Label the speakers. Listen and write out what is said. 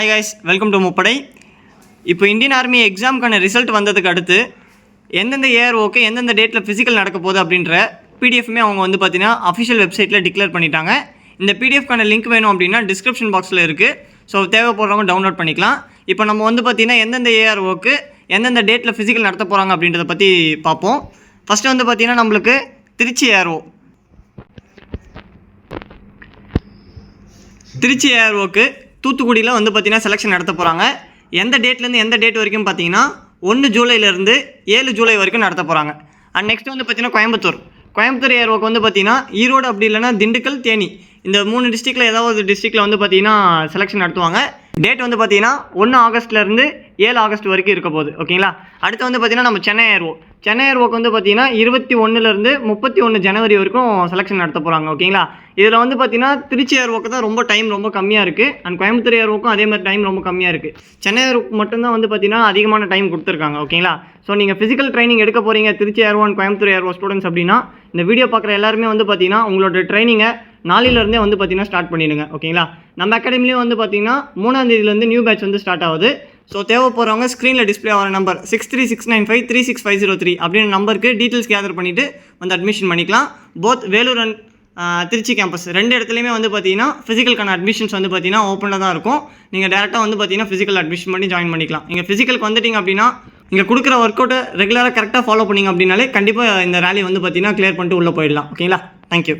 Speaker 1: Hi guys welcome to முப்படை இப்போ Indian army எக்ஸாமுக்கான result வந்ததுக்கு அடுத்து எந்தெந்த ஏஆர்ஓக்கு எந்தெந்த டேட்டில் ஃபிசிக்கல் நடக்க போகுது அப்படின்ற பிடிஎஃப்மே அவங்க வந்து பார்த்தீங்கன்னா அஃபிஷியல் வெப்சைட்டில் டிக்ளேர் பண்ணிட்டாங்க. இந்த பிடிஎஃப்கான லிங்க் வேணும் அப்படின்னா டிஸ்கிரிப்ஷன் பாக்ஸில் இருக்குது ஸோ தேவைப்படுறவங்க டவுன்லோட் பண்ணிக்கலாம். இப்போ நம்ம வந்து பார்த்தீங்கன்னா எந்தெந்த ஏஆர்ஓக்கு எந்தெந்த டேட்டில் ஃபிசிக்கல் நடத்த போகிறாங்க அப்படின்றத பற்றி பார்ப்போம். ஃபஸ்ட்டு வந்து பார்த்திங்கன்னா நம்மளுக்கு திருச்சி ஏஆர்ஓ திருச்சி ஏஆர்ஓக்கு தூத்துக்குடியில் வந்து பார்த்திங்கன்னா செலெக்ஷன் நடத்த போகிறாங்க எந்த டேட்லேருந்து எந்த டேட் வரைக்கும் பார்த்தீங்கன்னா ஒன்று ஜூலைலேருந்து ஏழு ஜூலை வரைக்கும் நடத்த போகிறாங்க அண்ட் நெக்ஸ்ட் வந்து பார்த்திங்கன்னா கோயம்புத்தூர். கோயம்புத்தூர் ஏர்வோக்கு வந்து பார்த்திங்கன்னா ஈரோடு அப்படி இல்லைன்னா திண்டுக்கல் தேனி. இந்த மூணு டிஸ்ட்ரிக்டில் ஏதாவது ஒரு டிஸ்ட்ரிக்டில் வந்து பார்த்திங்கன்னா செலெக்ஷன் நடத்துவாங்க. டேட் வந்து பார்த்தீங்கன்னா ஒன்று ஆகஸ்ட்லேருந்து ஏழு ஆகஸ்ட் வரைக்கும் இருக்க போகுது. ஓகேங்களா அடுத்து வந்து பார்த்திங்கன்னா நம்ம சென்னை ஏர்ஓ சென்னை ஏர்வோக்கு வந்து பார்த்தீங்கன்னா இருபத்தி ஒன்றுலேருந்து முப்பத்தி ஒன்று ஜனவரி வரைக்கும் செலெக்ஷன் நடத்த போகிறாங்க ஓகேங்களா இதில் வந்து பார்த்தீங்கன்னா திருச்சி ஏர்வோக்கு தான் ரொம்ப டைம் ரொம்ப கம்மியாக இருக்குது அண்ட் கோயம்புத்தூர் ஏர்வோக்கும் அதே மாதிரி டைம் ரொம்ப கம்மியாக இருக்குது சென்னை ஏர்வோக்கு மட்டும்தான் வந்து பார்த்தீங்கன்னா அதிகமான டைம் கொடுத்துருக்காங்க ஓகேங்களா ஸோ நீங்கள் ஃபிசிக்கல் ட்ரைனிங் எடுக்க போகிறீங்க திருச்சி ஏர்வோ அண்ட் கோயம்புத்தூர் ஏர்வோ ஸ்டூடெண்ட்ஸ் அப்படின்னா இந்த வீடியோ பார்க்குற எல்லாருமே வந்து பார்த்தீங்கன்னா உங்களோட ட்ரைனிங்கை நாளிலேருந்தே வந்து பார்த்தீங்கன்னா ஸ்டார்ட் பண்ணிடுங்க ஓகேங்களா நம்ம அகாடமிலையும் வந்து பார்த்தீங்கன்னா மூணாம் தேதியிலேருந்து நியூ பேட்ச் வந்து ஸ்டார்ட் ஆகுது. ஸோ தேவைப்படுறவங்க ஸ்க்ரீனில் டிஸ்ப்ளே ஆகிற number six three six nine five three six five zero three அப்படின்ற நம்பருக்கு டீட்டெயில்ஸ் கேதர் பண்ணிவிட்டு வந்து அட்மிஷன் பண்ணிக்கலாம். Both Vellore and Trichy campus ரெண்டு இடத்துலையுமே வந்து பார்த்தீங்கன்னா ஃபிசிக்கலுக்கான அட்மிஷன்ஸ் வந்து பார்த்தீங்கன்னா ஓப்பனில் தான் இருக்கும். நீங்கள் டேரெக்டாக வந்து பார்த்தீங்கன்னா ஃபிசிக்கல் அட்மிஷன் பண்ணி ஜாயின் பண்ணிக்கலாம். நீங்கள் ஃபிசிக்கலுக்கு வந்துட்டீங்க அப்படின்னா இங்கே கொடுக்குற ஒர்க் அவுட்டை ரெகுலராக கரெக்டாக ஃபாலோ பண்ணிங்க அப்படின்னாலே கண்டிப்பாக இந்த ரேலி வந்து பார்த்தீங்கன்னா கிளியர் பண்ணிட்டு உள்ளே போயிடலாம். ஓகேங்களா தேங்க்யூ